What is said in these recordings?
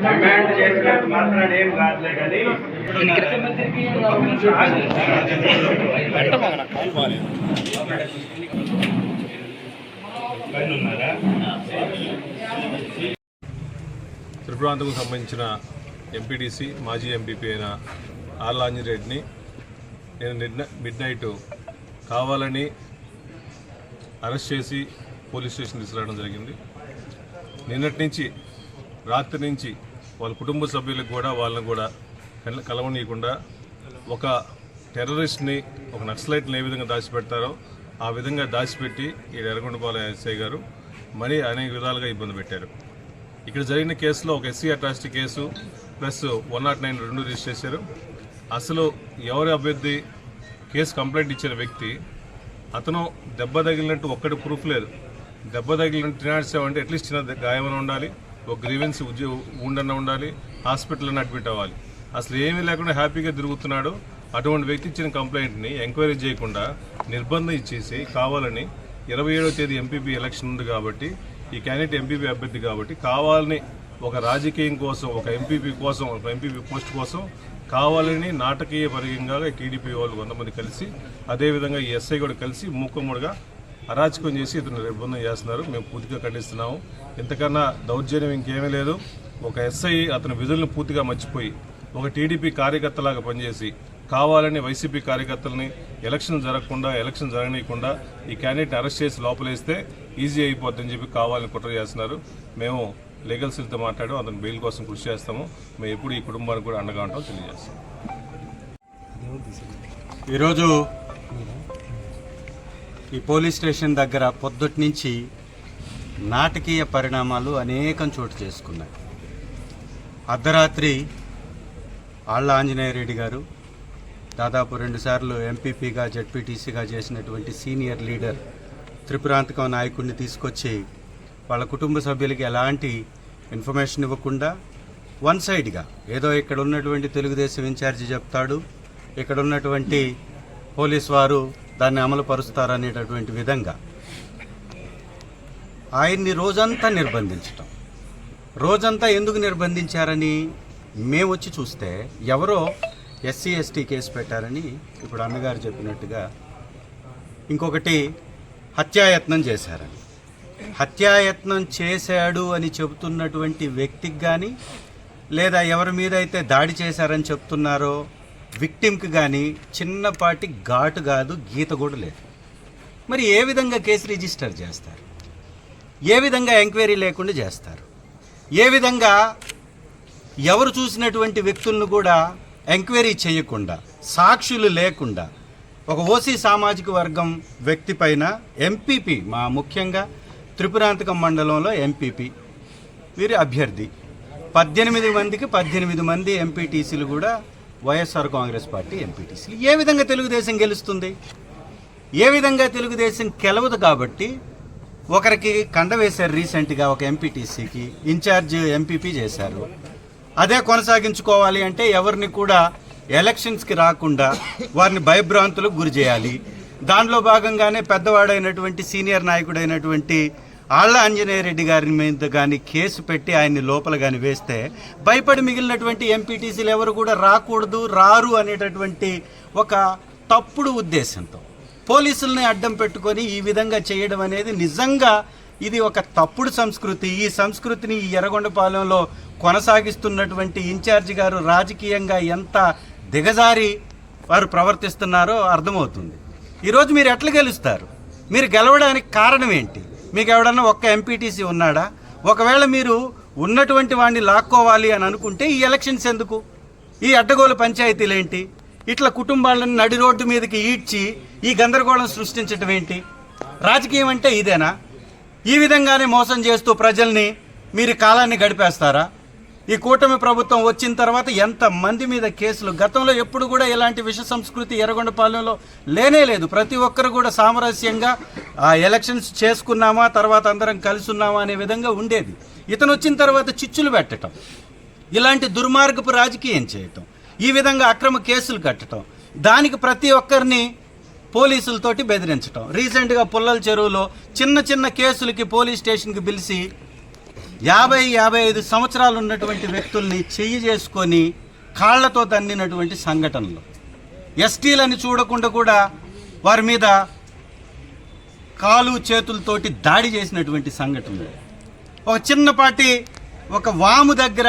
Demand చేసినట్టు మాత్రం ఏం కాదులే కానీ త్రిపురాంతకు సంబంధించిన ఎంపీటీసీ మాజీ ఎంపీపీ అయిన ఆర్లాంజిరెడ్డిని నేను నిన్న మిడ్ నైట్ కావాలని అరెస్ట్ చేసి పోలీస్ స్టేషన్ తీసుకురావడం జరిగింది. నిన్నటి నుంచి రాత్రి నుంచి వాళ్ళ కుటుంబ సభ్యులకు కూడా వాళ్ళని కూడా కలవనీయకుండా ఒక టెర్రరిస్ట్ని ఒక నక్సలైట్ని ఏ విధంగా దాచిపెడతారో ఆ విధంగా దాచిపెట్టి ఈ ఎర్రగొండపాల ఎస్ఐ గారు మరీ అనేక విధాలుగా ఇబ్బంది పెట్టారు. ఇక్కడ జరిగిన కేసులో ఒక SC atrocity case plus one not nine రెండు రిజిస్టర్ చేశారు. అసలు ఎవరి అభ్యర్థి కేసు కంప్లైంట్ ఇచ్చిన వ్యక్తి అతను దెబ్బ తగిలినట్టు ఒక్కటి ప్రూఫ్ లేదు. దెబ్బ తగిలినట్టు తినాడ్చామంటే అట్లీస్ట్ చిన్న గాయమని ఉండాలి ఒక గ్రీవెన్స్ ఉద్యోగ ఉండన్న ఉండాలి హాస్పిటల్లో అడ్మిట్ అవ్వాలి. అసలు ఏమీ లేకుండా హ్యాపీగా తిరుగుతున్నాడు. అటువంటి వ్యక్తి ఇచ్చిన కంప్లైంట్ని ఎంక్వైరీ చేయకుండా నిర్బంధం ఇచ్చేసి కావాలని ఇరవై ఏడవ తేదీ ఎంపీపీ ఎలక్షన్ ఉంది కాబట్టి ఈ క్యాండిడేట్ ఎంపీపీ అభ్యర్థి కాబట్టి కావాలని ఒక రాజకీయం కోసం ఒక ఎంపీపీ కోసం ఒక ఎంపీపీ పోస్ట్ కోసం కావాలని నాటకీయ పరంగా టీడీపీ వాళ్ళు కొంతమంది కలిసి అదేవిధంగా ఈ ఎస్ఐ కూడా కలిసి మూకుమ్మడిగా అరాచకం చేసి ఇతను నిర్బంధం చేస్తున్నారు. మేము పూర్తిగా ఖండిస్తున్నాము. ఇంతకన్నా దౌర్జన్యం ఇంకేమీ లేదు. ఒక ఎస్ఐ అతని విధులను పూర్తిగా మర్చిపోయి ఒక టీడీపీ కార్యకర్తలాగా పనిచేసి కావాలని వైసీపీ కార్యకర్తలని ఎలక్షన్ జరగకుండా ఎలక్షన్ జరగనీయకుండా ఈ క్యాండిడేట్ని అరెస్ట్ చేసి లోపలేస్తే ఈజీ అయిపోద్దని చెప్పి కావాలని కుట్ర చేస్తున్నారు. మేము లీగల్ సెల్తో మాట్లాడి అతను బెయిల్ కోసం కృషి చేస్తాము. మేము ఎప్పుడు ఈ కుటుంబానికి కూడా అండగా ఉంటాం తెలియజేస్తాం. ఈరోజు ఈ పోలీస్ స్టేషన్ దగ్గర పొద్దుటి నుంచి నాటకీయ పరిణామాలు అనేకం చోటు చేసుకున్నాయి. అర్ధరాత్రి ఆళ్ళ ఆంజనేయ రెడ్డి గారు దాదాపు రెండుసార్లు ఎంపీపీగా జడ్పీటీసీగా చేసినటువంటి సీనియర్ లీడర్ త్రిపురాంతకం నాయకుడిని తీసుకొచ్చి వాళ్ళ కుటుంబ సభ్యులకి ఎలాంటి ఇన్ఫర్మేషన్ ఇవ్వకుండా వన్ సైడ్గా ఏదో ఇక్కడ ఉన్నటువంటి తెలుగుదేశం ఇన్ఛార్జి చెప్తాడు ఇక్కడ ఉన్నటువంటి పోలీస్ వారు దాన్ని అమలు పరుస్తారనేటటువంటి విధంగా ఆయన్ని రోజంతా నిర్బంధించటం. రోజంతా ఎందుకు నిర్బంధించారని మేము వచ్చి చూస్తే ఎవరో ఎస్సీ ఎస్టీ కేసు పెట్టారని ఇప్పుడు అన్నగారు చెప్పినట్టుగా ఇంకొకటి హత్యాయత్నం చేశారని. హత్యాయత్నం చేశాడు అని చెబుతున్నటువంటి వ్యక్తికి కానీ లేదా ఎవరి మీద అయితే దాడి చేశారని చెప్తున్నారో విక్టిమ్కి కానీ చిన్నపాటి ఘాటు కాదు గీత కూడా లేదు. మరి ఏ విధంగా కేసు రిజిస్టర్ చేస్తారు? ఏ విధంగా ఎంక్వైరీ లేకుండా చేస్తారు? ఏ విధంగా ఎవరు చూసినటువంటి వ్యక్తులను కూడా ఎంక్వైరీ చేయకుండా సాక్షులు లేకుండా ఒక ఓసీ సామాజిక వర్గం వ్యక్తి పైన ఎంపీపీ మా ముఖ్యంగా త్రిపురాంతకం మండలంలో ఎంపీపీ వీరి అభ్యర్థి. పద్దెనిమిది మందికి పద్దెనిమిది మంది ఎంపీటీసీలు కూడా వైఎస్ఆర్ కాంగ్రెస్ పార్టీ ఎంపీటీసీలు. ఏ విధంగా తెలుగుదేశం గెలుస్తుంది? ఏ విధంగా తెలుగుదేశం గెలవదు కాబట్టి ఒకరికి కండ వేశారు రీసెంట్గా ఒక ఎంపీటీసీకి ఇన్ఛార్జ్ ఎంపీపీ చేశారు. అదే కొనసాగించుకోవాలి అంటే ఎవరిని కూడా ఎలక్షన్స్కి రాకుండా వారిని భయభ్రాంతులకు గురి చేయాలి. దానిలో భాగంగానే పెద్దవాడైనటువంటి సీనియర్ నాయకుడైనటువంటి ఆళ్ళ ఆంజనేయ రెడ్డి గారి మీద కానీ కేసు పెట్టి ఆయన్ని లోపల కానీ వేస్తే భయపడి మిగిలినటువంటి ఎంపీటీసీలు ఎవరు కూడా రాకూడదు రారు అనేటటువంటి ఒక తప్పుడు ఉద్దేశంతో పోలీసుల్ని అడ్డం పెట్టుకొని ఈ విధంగా చేయడం అనేది నిజంగా ఇది ఒక తప్పుడు సంస్కృతి. ఈ సంస్కృతిని ఈ ఎర్రగొండపాలెంలో కొనసాగిస్తున్నటువంటి ఇన్ఛార్జి గారు రాజకీయంగా ఎంత దిగజారి వారు ప్రవర్తిస్తున్నారో అర్థమవుతుంది. ఈరోజు మీరు ఎట్లా గెలుస్తారు? మీరు గెలవడానికి కారణం ఏంటి? మీకు ఎవడన్నా ఒక్క ఎంపీటీసీ ఉన్నాడా? ఒకవేళ మీరు ఉన్నటువంటి వాడిని లాక్కోవాలి అని అనుకుంటే ఈ ఎలక్షన్స్ ఎందుకు? ఈ అడ్డగోలు పంచాయతీలు ఏంటి? ఇట్లా కుటుంబాలను నడి రోడ్డు మీదకి ఈడ్చి ఈ గందరగోళం సృష్టించడం ఏంటి? రాజకీయం అంటే ఇదేనా? ఈ విధంగానే మోసం చేస్తూ ప్రజల్ని మీరు కాలాన్ని గడిపేస్తారా? ఈ కూటమి ప్రభుత్వం వచ్చిన తర్వాత ఎంత మంది మీద కేసులు? గతంలో ఎప్పుడు కూడా ఇలాంటి విష సంస్కృతి ఎర్రగొండపాలెంలో లేనే లేదు. ప్రతి ఒక్కరు కూడా సామరస్యంగా ఆ ఎలక్షన్స్ చేసుకున్నామా తర్వాత అందరం కలిసి ఉన్నామా అనే విధంగా ఉండేది. ఇతను వచ్చిన తర్వాత చిచ్చులు పెట్టడం ఇలాంటి దుర్మార్గపు రాజకీయం చేయటం ఈ విధంగా అక్రమ కేసులు కట్టడం దానికి ప్రతి ఒక్కరిని పోలీసులతోటి బెదిరించటం. రీసెంట్గా పుల్లల చెరువులో చిన్న చిన్న కేసులకి పోలీస్ స్టేషన్కి పిలిచి యాభై యాభై ఐదు సంవత్సరాలు ఉన్నటువంటి వ్యక్తుల్ని చెయ్యి చేసుకొని కాళ్ళతో తన్నినటువంటి సంఘటనలు. ఎస్టీలని చూడకుండా కూడా వారి మీద కాలు చేతులతోటి దాడి చేసినటువంటి సంఘటనలు. ఒక చిన్నపాటి ఒక వాము దగ్గర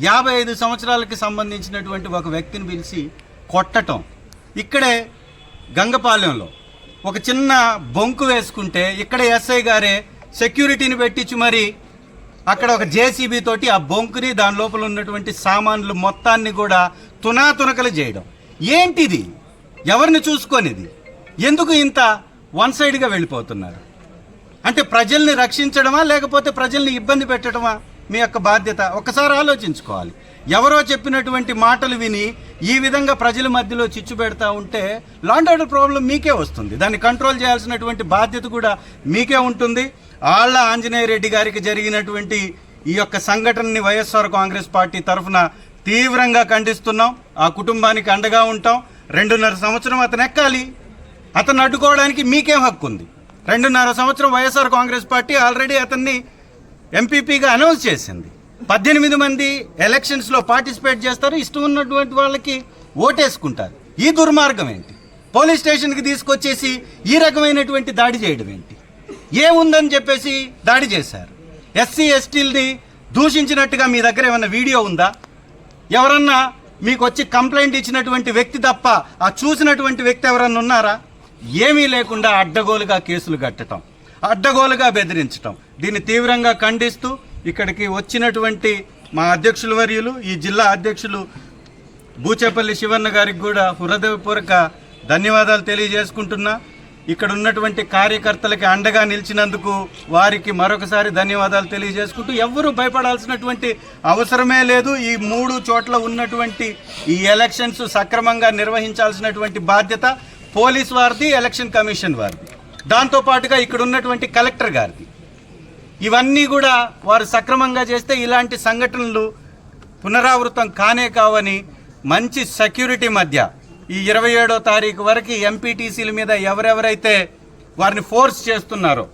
యాభై ఐదు సంవత్సరాలకి సంబంధించినటువంటి ఒక వ్యక్తిని పిలిచి కొట్టటం. ఇక్కడే గంగపాలెంలో ఒక చిన్న బొంకు వేసుకుంటే ఇక్కడ ఎస్ఐ గారే సెక్యూరిటీని పెట్టించి మరి అక్కడ ఒక జేసీబీ తోటి ఆ బొంకుని దాని లోపల ఉన్నటువంటి సామాన్లు మొత్తాన్ని కూడా తునాతునకలు చేయడం. ఏంటిది? ఎవరిని చూసుకొనిది? ఎందుకు ఇంత వన్ సైడ్గా వెళ్ళిపోతున్నారు? అంటే ప్రజల్ని రక్షించడమా లేకపోతే ప్రజల్ని ఇబ్బంది పెట్టడమా మీ యొక్క బాధ్యత? ఒకసారి ఆలోచించుకోవాలి. ఎవరో చెప్పినటువంటి మాటలు విని ఈ విధంగా ప్రజల మధ్యలో చిచ్చు పెడతా ఉంటే లాండ్ ఆర్డర్ ప్రాబ్లం మీకే వస్తుంది. దాన్ని కంట్రోల్ చేయాల్సినటువంటి బాధ్యత కూడా మీకే ఉంటుంది. ఆళ్ళ ఆంజనేయ రెడ్డి గారికి జరిగినటువంటి ఈ యొక్క సంఘటనని వైఎస్ఆర్ కాంగ్రెస్ పార్టీ తరఫున తీవ్రంగా ఖండిస్తున్నాం. ఆ కుటుంబానికి అండగా ఉంటాం. రెండున్నర సంవత్సరం అతను ఎక్కాలి. అతను అడ్డుకోవడానికి మీకేం హక్కు ఉంది. రెండున్నర సంవత్సరం వైఎస్ఆర్ కాంగ్రెస్ పార్టీ ఆల్రెడీ అతన్ని ఎంపీపీగా అనౌన్స్ చేసింది. పద్దెనిమిది మంది ఎలక్షన్స్లో పార్టిసిపేట్ చేస్తారు. ఇష్టం ఉన్నటువంటి వాళ్ళకి ఓటేసుకుంటారు. ఈ దుర్మార్గం ఏంటి? పోలీస్ స్టేషన్కి తీసుకొచ్చేసి ఈ రకమైనటువంటి దాడి చేయడం ఏంటి? ఏముందని చెప్పేసి దాడి చేశారు? ఎస్సీ ఎస్టీల్ని దూషించినట్టుగా మీ దగ్గర ఏమైనా వీడియో ఉందా? ఎవరన్నా మీకు వచ్చి కంప్లైంట్ ఇచ్చినటువంటి వ్యక్తి తప్ప ఆ చూసినటువంటి వ్యక్తి ఎవరన్నా ఉన్నారా? ఏమీ లేకుండా అడ్డగోలుగా కేసులు కట్టడం అడ్డగోలుగా బెదిరించటం దీన్ని తీవ్రంగా ఖండిస్తూ ఇక్కడికి వచ్చినటువంటి మా అధ్యక్షుల వర్యులు ఈ జిల్లా అధ్యక్షులు బూచేపల్లి శివన్న గారికి కూడా హృదయపూర్వక ధన్యవాదాలు తెలియజేసుకుంటున్నా. ఇక్కడ ఉన్నటువంటి కార్యకర్తలకి అండగా నిలిచినందుకు వారికి మరొకసారి ధన్యవాదాలు తెలియజేసుకుంటూ ఎవ్వరూ భయపడాల్సినటువంటి అవసరమే లేదు. ఈ మూడు చోట్ల ఉన్నటువంటి ఈ ఎలక్షన్స్ సక్రమంగా నిర్వహించాల్సినటువంటి బాధ్యత పోలీస్ వారిది ఎలక్షన్ కమిషన్ వారిది. దాంతోపాటుగా ఇక్కడ ఉన్నటువంటి కలెక్టర్ గారిది. ఇవన్నీ కూడా వారు సక్రమంగా చేస్తే ఇలాంటి సంఘటనలు పునరావృతం కానే కావని మంచి సెక్యూరిటీ మధ్య ఈ ఇరవై ఏడో తారీఖు వరకు ఎంపీటీసీల మీద ఎవరెవరైతే వారిని ఫోర్స్ చేస్తున్నారో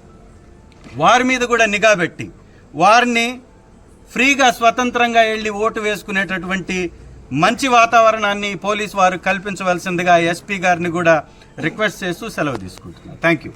వారి మీద కూడా నిఘా పెట్టి వారిని ఫ్రీగా స్వతంత్రంగా వెళ్ళి ఓటు వేసుకునేటటువంటి మంచి వాతావరణాన్ని పోలీస్ వారు కల్పించవలసిందిగా ఎస్పీ గారిని కూడా రిక్వెస్ట్ చేస్తూ సెలవు తీసుకుంటున్నాను. Thank you